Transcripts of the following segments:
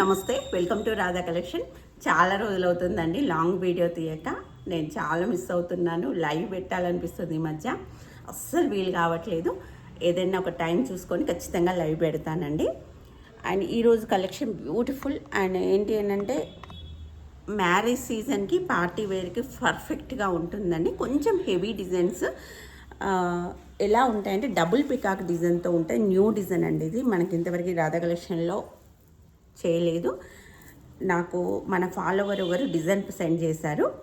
నమస్తే welcome to Radha collection. చాలా రోజులు అవుతుందండి లాంగ్ వీడియో తీయక. నేను చాలా మిస్ అవుతున్నాను లైవ్ పెట్టాలనిపిస్తుంది ఈ మధ్య. అస్సలు వీలు కావట్లేదు. ఏదైనా ఒక టైం చూసుకొని ఖచ్చితంగా లైవ్ పెడతానండి. అండ్ ఈరోజు కలెక్షన్ బ్యూటిఫుల్. అండ్ ఏంటి అంటే మ్యారేజ్ సీజన్కి పార్టీ వేర్కి పర్ఫెక్ట్గా ఉంటుందండి. కొంచెం హెవీ డిజైన్స్ ఎలా ఉంటాయంటే డబుల్ పికాక్ డిజైన్తో ఉంటాయి. న్యూ డిజైన్ అండి ఇది. మనకి ఇంతవరకు రాధా కలెక్షన్లో చేయలేదు. నాకు మన ఫాలోవర్ ఎవరు డిజైన్ సెండ్ చేశారు.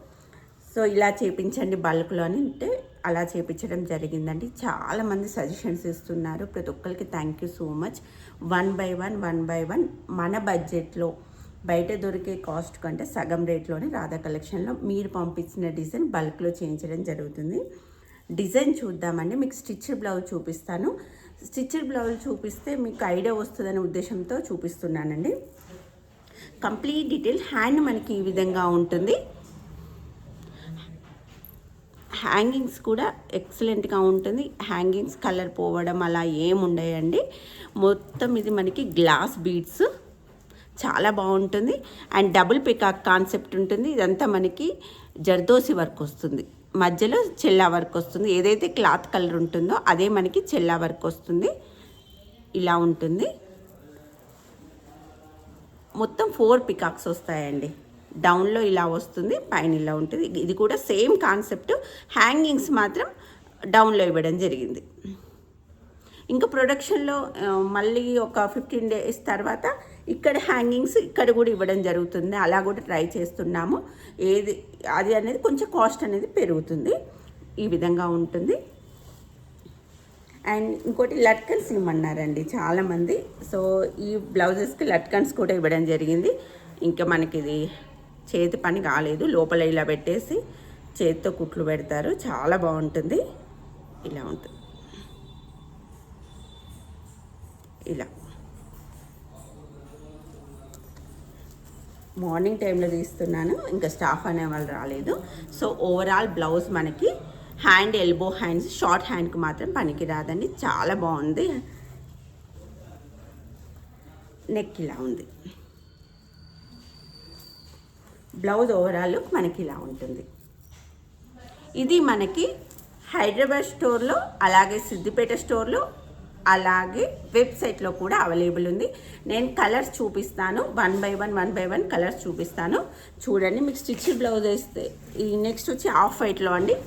సో ఇలా చేపించండి బల్క్లో అని అంటే అలా చేపించడం జరిగిందండి. చాలామంది సజెషన్స్ ఇస్తున్నారు. ప్రతి ఒక్కరికి thank you so much one by one one by one మన బడ్జెట్లో బయట దొరికే కాస్ట్ కంటే సగం రేట్లోనే రాధా కలెక్షన్లో మీరు పంపించిన డిజైన్ బల్క్లో చేయించడం జరుగుతుంది. డిజైన్ చూద్దామండి. మీకు స్టిచ్ బ్లౌజ్ చూపిస్తాను. స్టిచ్డ్ బ్లౌజ్ చూపిస్తే మీకు ఐడియా వస్తుందనే ఉద్దేశంతో చూపిస్తున్నానండి. కంప్లీట్ డీటెయిల్ హ్యాండ్ మనకి ఈ విధంగా ఉంటుంది. హ్యాంగింగ్స్ కూడా ఎక్సలెంట్గా ఉంటుంది. హ్యాంగింగ్స్ కలర్ పోవడం అలా ఏముండయండి మొత్తం ఇది మనకి గ్లాస్ బీడ్స్. చాలా బాగుంటుంది. అండ్ డబుల్ పికాక్ కాన్సెప్ట్ ఉంటుంది. ఇదంతా మనకి జర్దోసి వర్క్ వస్తుంది. మధ్యలో చెల్లా వర్క్ వస్తుంది. ఏదైతే క్లాత్ కలర్ ఉంటుందో అదే మనకి చెల్లా వర్క్ వస్తుంది. ఇలా ఉంటుంది. మొత్తం ఫోర్ పికాక్స్ వస్తాయండి. డౌన్లో ఇలా వస్తుంది పైన ఇలా ఉంటుంది. ఇది కూడా సేమ్ కాన్సెప్ట్. హ్యాంగింగ్స్ మాత్రం డౌన్లో ఇవ్వడం జరిగింది. ఇంకా ప్రొడక్షన్లో మళ్ళీ ఒక ఫిఫ్టీన్ డేస్ తర్వాత ఇక్కడ హ్యాంగింగ్స్ ఇక్కడ కూడా ఇవ్వడం జరుగుతుంది. అలా కూడా ట్రై చేస్తున్నాము. ఏది అది అనేది కొంచెం కాస్ట్ అనేది పెరుగుతుంది. ఈ విధంగా ఉంటుంది. అండ్ ఇంకోటి లట్కన్స్ ఇవ్వమన్నారండి చాలామంది. సో ఈ బ్లౌజెస్కి లట్కన్స్ కూడా ఇవ్వడం జరిగింది. ఇంకా మనకి ఇది చేతి పని కాలేదు. లోపల ఇలా పెట్టేసి చేతితో కుట్లు పెడతారు. చాలా బాగుంటుంది. ఇలా ఉంటుంది. ఇలా. మార్నింగ్ టైంలో తీస్తున్నాను. ఇంకా స్టాఫ్ అనే వాళ్ళు రాలేదు. సో ఓవరాల్ బ్లౌజ్ మనకి హ్యాండ్ ఎల్బో హ్యాండ్స్ షార్ట్ హ్యాండ్కి మాత్రం పనికి రాదండి చాలా బాగుంది. నెక్ ఇలా ఉంది. బ్లౌజ్ ఓవరాల్ లుక్ మనకి ఇలా ఉంటుంది. ఇది మనకి హైదరాబాద్ స్టోర్లో అలాగే సిద్దిపేట స్టోర్లో అలాగే వెబ్సైట్లో కూడా అవైలబుల్ ఉంది. నేను కలర్స్ చూపిస్తాను. One by one one by one colours చూపిస్తాను. చూడండి మీకు స్టిచ్ బ్లౌజ్ వేస్తే ఈ నెక్స్ట్ వచ్చి ఆఫ్ వైట్లో అండి.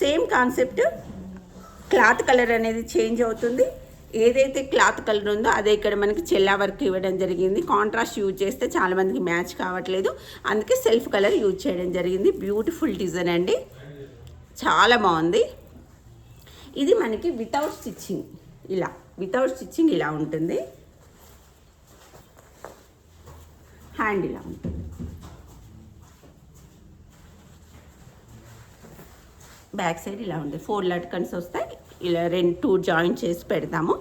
Same concept. క్లాత్ కలర్ అనేది చేంజ్ అవుతుంది. ఏదైతే క్లాత్ కలర్ ఉందో అదే ఇక్కడ మనకి చెల్లా వర్క్ ఇవ్వడం జరిగింది. కాంట్రాస్ట్ యూజ్ చేస్తే చాలా మందికి మ్యాచ్ కావట్లేదు. అందుకే సెల్ఫ్ కలర్ యూజ్ చేయడం జరిగింది. బ్యూటిఫుల్ డిజైన్ అండి. చాలా బాగుంది. ఇది మనకి వితౌట్ స్టిచ్చింగ్. ఇలా. వితౌట్ స్టిచ్చింగ్ ఇలా ఉంటుంది. హ్యాండ్ ఇలా ఉంటుంది. బ్యాక్ సైడ్ ఇలా ఉంది. ఫోర్ లట్కన్స్ వస్తాయి. ఇలా రెండు టూ జాయిన్ చేసి పెడతాము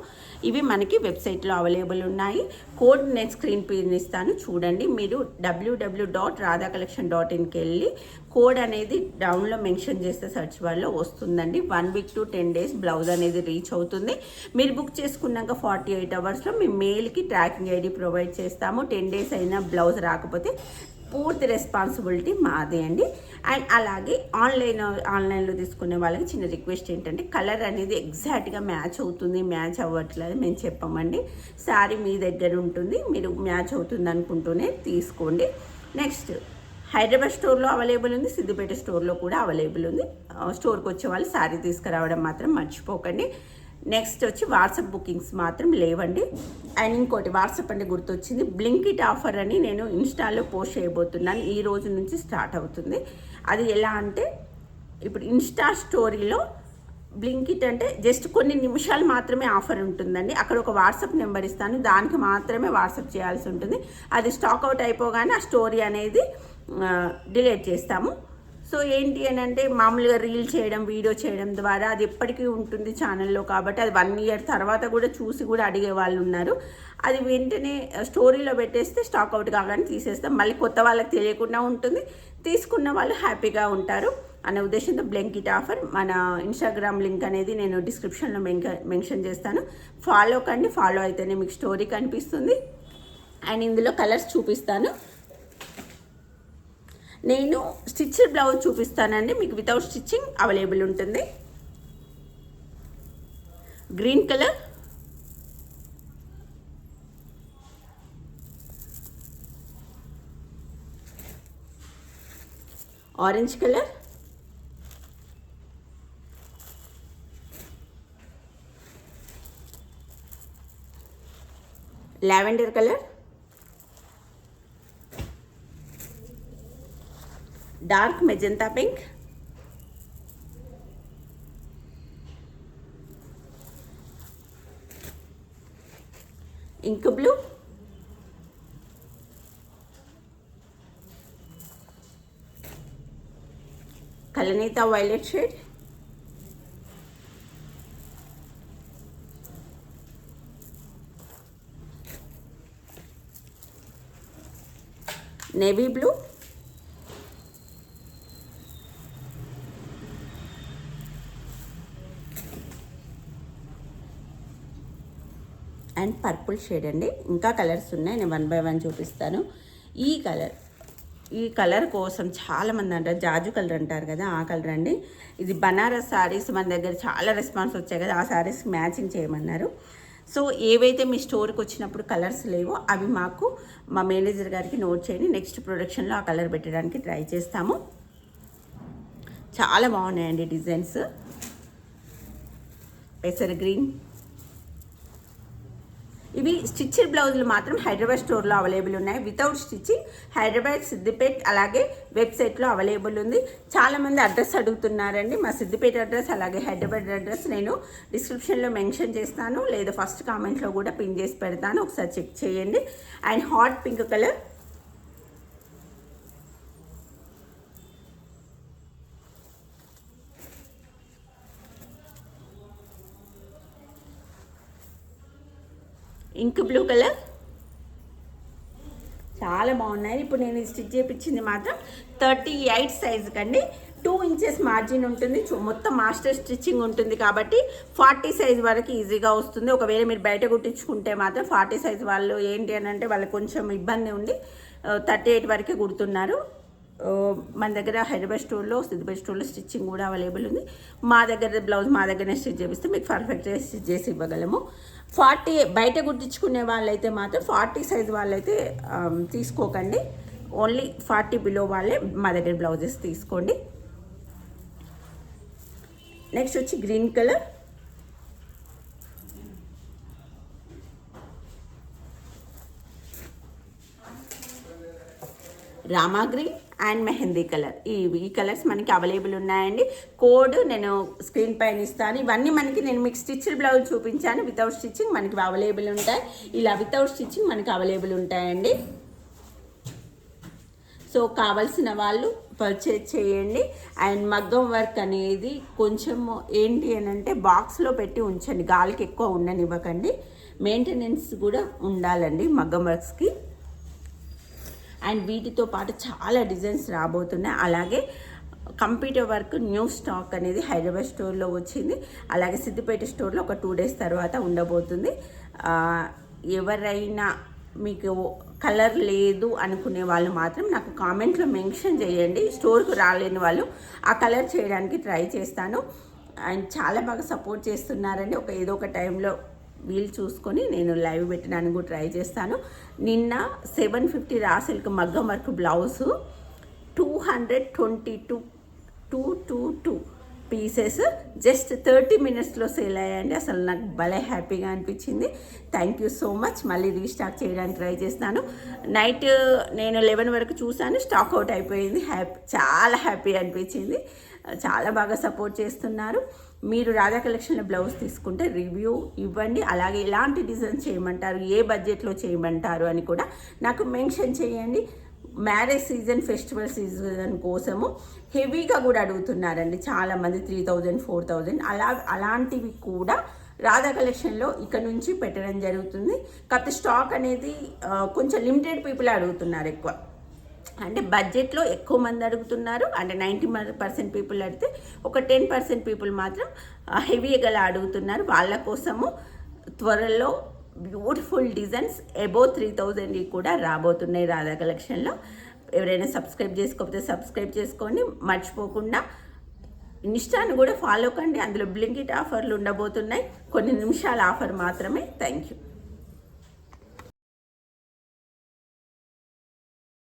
ఇవి మనకి వెబ్సైట్లో అవైలబుల్ ఉన్నాయి. కోడ్ నేను స్క్రీన్ పీన్ ఇస్తాను. చూడండి మీరు W W dot Radha collection dot ఇన్కి వెళ్ళి కోడ్ అనేది డౌన్లో మెన్షన్ చేస్తే సెర్చ్ బార్లో వస్తుందండి. One week to ten days blouse అనేది రీచ్ అవుతుంది. మీరు బుక్ చేసుకున్నాక ఫార్టీ ఎయిట్ అవర్స్లో మీ మెయిల్కి ట్రాకింగ్ ఐడి ప్రొవైడ్ చేస్తాము. టెన్ డేస్ అయినా బ్లౌజ్ రాకపోతే పూర్తి రెస్పాన్సిబిలిటీ మాదే అండి. అండ్ అలాగే ఆన్లైన్ ఆన్లైన్లో తీసుకునే వాళ్ళకి చిన్న రిక్వెస్ట్ ఏంటంటే కలర్ అనేది ఎగ్జాక్ట్గా మ్యాచ్ అవుతుంది మ్యాచ్ అవ్వట్లేదు మేము చెప్పామండి. శారీ మీ దగ్గర ఉంటుంది మీరు మ్యాచ్ అవుతుంది అనుకుంటూనే తీసుకోండి. నెక్స్ట్ హైదరాబాద్ స్టోర్లో అవైలబుల్ ఉంది సిద్దిపేట స్టోర్లో కూడా అవైలబుల్ ఉంది. స్టోర్కి వచ్చే వాళ్ళు శారీ తీసుకురావడం మాత్రం మర్చిపోకండి. నెక్స్ట్ వచ్చి వాట్సాప్ బుకింగ్స్ మాత్రం లేవండి. అండ్ ఇంకోటి వాట్సాప్ అంటే గుర్తొచ్చింది బ్లింకిట్ ఆఫర్ అని నేను ఇన్స్టాలో పోస్ట్ చేయబోతున్నాను. ఈ రోజు నుంచి స్టార్ట్ అవుతుంది. అది ఎలా అంటే ఇప్పుడు ఇన్స్టా స్టోరీలో బ్లింకిట్ అంటే జస్ట్ కొన్ని నిమిషాలు మాత్రమే ఆఫర్ ఉంటుందండి. అక్కడ ఒక వాట్సాప్ నెంబర్ ఇస్తాను. దానికి మాత్రమే వాట్సాప్ చేయాల్సి ఉంటుంది. అది స్టాక్ అవుట్ అయిపోగానే ఆ స్టోరీ అనేది డిలీట్ చేస్తాము. సో ఏంటి అని అంటే మామూలుగా రీల్ చేయడం వీడియో చేయడం ద్వారా అది ఎప్పటికీ ఉంటుంది ఛానల్లో కాబట్టి అది వన్ ఇయర్ తర్వాత కూడా చూసి కూడా అడిగే వాళ్ళు ఉన్నారు. అది వెంటనే స్టోరీలో పెట్టేస్తే స్టాక్ అవుట్ కాగానే తీసేస్తాం. మళ్ళీ కొత్త వాళ్ళకి తెలియకుండా ఉంటుంది. తీసుకున్న వాళ్ళు హ్యాపీగా ఉంటారు. అనే ఉద్దేశంతో బ్లెంకిట్ ఆఫర్ మన ఇన్స్టాగ్రామ్ లింక్ అనేది నేను డిస్క్రిప్షన్లో మెన్షన్ చేస్తాను. ఫాలో కండి. ఫాలో అయితేనే మీకు స్టోరీ కనిపిస్తుంది. అండ్ ఇందులో కలర్స్ చూపిస్తాను. నేను స్టిచ్డ్ బ్లౌజ్ చూపిస్తానండి. మీకు వితౌట్ స్టిచ్చింగ్ అవైలబుల్ ఉంటుంది. Green colour orange colour lavender colour dark magenta pink ink blue కలనీత violet shade navy blue and purple shade అండి. ఇంకా కలర్స్ ఉన్నాయి. నేను వన్ బై వన్ చూపిస్తాను. ఈ కలర్ ఈ కలర్ కోసం చాలామంది అంటారు జాజు కలర్ అంటారు కదా ఆ కలర్ అండి. ఇది బనారస్ శారీస్ మన దగ్గర చాలా రెస్పాన్స్ వచ్చాయి కదా ఆ శారీస్ మ్యాచింగ్ చేయమన్నారు. సో ఏవైతే మీ స్టోర్కి వచ్చినప్పుడు కలర్స్ లేవో అవి మాకు మా మేనేజర్ గారికి నోట్ చేయండి. నెక్స్ట్ ప్రొడక్షన్లో ఆ కలర్ పెట్టడానికి ట్రై చేస్తాము. చాలా బాగున్నాయండి డిజైన్స్. పెసర్ గ్రీన్ ఇవి స్టిచ్డ్ బ్లౌజులు మాత్రం హైదరాబాద్ స్టోర్లో అవైలబుల్ ఉన్నాయి. వితౌట్ స్టిచ్చింగ్ హైదరాబాద్ సిద్దిపేట్ అలాగే వెబ్సైట్లో అవైలబుల్ ఉంది. చాలామంది అడ్రస్ అడుగుతున్నారండి. మా సిద్దిపేట అడ్రస్ అలాగే హైదరాబాద్ అడ్రస్ నేను డిస్క్రిప్షన్లో మెన్షన్ చేస్తాను. లేదా ఫస్ట్ కామెంట్లో కూడా పిన్ చేసి పెడతాను. ఒకసారి చెక్ చేయండి. And hot pink colour ink blue colour. చాలా బాగున్నాయి. ఇప్పుడు నేను స్టిచ్ చేయించింది మాత్రం థర్టీ ఎయిట్ సైజు కండి. టూ ఇంచెస్ మార్జిన్ ఉంటుంది. మొత్తం మాస్టర్ స్టిచ్చింగ్ ఉంటుంది కాబట్టి ఫార్టీ సైజ్ వరకు ఈజీగా వస్తుంది. ఒకవేళ మీరు బయట కుట్టించుకుంటే మాత్రం ఫార్టీ సైజ్ వాళ్ళు ఏంటి అని అంటే వాళ్ళకి కొంచెం ఇబ్బంది ఉండి థర్టీ ఎయిట్ వరకే కుడుతున్నారు. మన దగ్గర హైదరాబాద్ స్టోర్లో సిద్దిపేట స్టోర్లో స్టిచ్చింగ్ కూడా అవైలబుల్ ఉంది. మా దగ్గర బ్లౌజ్ మా దగ్గరనే స్టిచ్ చేపిస్తే మీకు పర్ఫెక్ట్గా స్టిచ్ చేసి ఇవ్వగలము. ఫార్టీ బయట కుట్టించుకునే వాళ్ళైతే మాత్రం ఫార్టీ సైజ్ వాళ్ళైతే తీసుకోకండి. ఓన్లీ ఫార్టీ బిలో వాళ్ళే మా దగ్గర బ్లౌజెస్ తీసుకోండి. నెక్స్ట్ వచ్చి green colour Rama green and mehndi colour. ఈ ఈ కలర్స్ మనకి అవైలబుల్ ఉన్నాయండి. కోడ్ నేను స్క్రీన్ పైన ఇస్తాను. ఇవన్నీ మనకి నేను మీకు స్టిచ్డ్ బ్లౌజ్ చూపించాను. వితౌట్ స్టిచ్చింగ్ మనకి అవైలబుల్ ఉంటాయి. ఇలా వితౌట్ స్టిచ్చింగ్ మనకి అవైలబుల్ ఉంటాయండి. సో కావాల్సిన వాళ్ళు పర్చేజ్ చేయండి. అండ్ మగ్గం వర్క్ అనేది కొంచెం ఏంటి అని అంటే బాక్స్లో పెట్టి ఉంచండి. గాలికి ఎక్కువ ఉండనివ్వకండి. మెయింటెనెన్స్ కూడా ఉండాలండి మగ్గం వర్క్స్కి అండ్ వీటితో పాటు చాలా డిజైన్స్ రాబోతున్నాయి. అలాగే కంప్యూటర్ వర్క్ న్యూ స్టాక్ అనేది హైదరాబాద్ స్టోర్లో వచ్చింది. అలాగే సిద్దిపేట స్టోర్లో ఒక టూ డేస్ తర్వాత ఉండబోతుంది. ఎవరైనా మీకు కలర్ లేదు అనుకునే వాళ్ళు మాత్రం నాకు కామెంట్లో మెన్షన్ చేయండి. స్టోర్కు రాలేని వాళ్ళు ఆ కలర్ చేయడానికి ట్రై చేస్తాను. అండ్ చాలా బాగా సపోర్ట్ చేస్తున్నారండి. ఒక ఏదో ఒక టైంలో వీలు చూసుకొని నేను లైవ్ పెట్టడానికి కూడా ట్రై చేస్తాను. నిన్న సెవెన్ ఫిఫ్టీ రా సిల్క్ మగ్గం work blouse two hundred twenty two two two two. Pieces just thirty మినిట్స్లో సేల్ అయ్యాయండి అసలు నాకు భలే హ్యాపీగా అనిపించింది. Thank you so much. మళ్ళీ రీస్టాక్ చేయడానికి ట్రై చేస్తాను. నైట్ నేను లెవెన్ వరకు చూశాను. స్టాక్ అవుట్ అయిపోయింది. హ్యాపీ చాలా హ్యాపీ అనిపించింది. చాలా బాగా సపోర్ట్ చేస్తున్నారు. మీరు రాధా కలెక్షన్లో బ్లౌజ్ తీసుకుంటే రివ్యూ ఇవ్వండి. అలాగే ఎలాంటి డిజైన్ చేయమంటారు? ఏ బడ్జెట్లో చేయమంటారు? అని కూడా నాకు మెన్షన్ చేయండి. మ్యారేజ్ సీజన్ ఫెస్టివల్ సీజన్ కోసము హెవీగా కూడా అడుగుతున్నారండి చాలామంది త్రీ థౌజండ్ ఫోర్ థౌజండ్. అలా అలాంటివి కూడా రాధా కలెక్షన్లో ఇక్కడ నుంచి పెట్టడం జరుగుతుంది. కాకపోతే స్టాక్ అనేది కొంచెం లిమిటెడ్ పీపుల్ అడుగుతున్నారు ఎక్కువ. అంటే బడ్జెట్లో ఎక్కువ మంది అడుగుతున్నారు. అంటే నైంటీ పర్సెంట్ పీపుల్ అడిగితే ఒక టెన్ పర్సెంట్ పీపుల్ మాత్రం హెవీగా అడుగుతున్నారు. వాళ్ళ కోసము త్వరలో బ్యూటిఫుల్ డిజైన్స్ అబౌ త్రీ థౌజండ్కి కూడా రాబోతున్నాయి రాధా కలెక్షన్లో ఎవరైనా సబ్స్క్రైబ్ చేసుకోకపోతే సబ్స్క్రైబ్ చేసుకోండి. మర్చిపోకుండా ఇన్స్టాను కూడా ఫాలో కండి. అందులో బ్లింకిట్ ఆఫర్లు ఉండబోతున్నాయి. కొన్ని నిమిషాల ఆఫర్ మాత్రమే. Thank you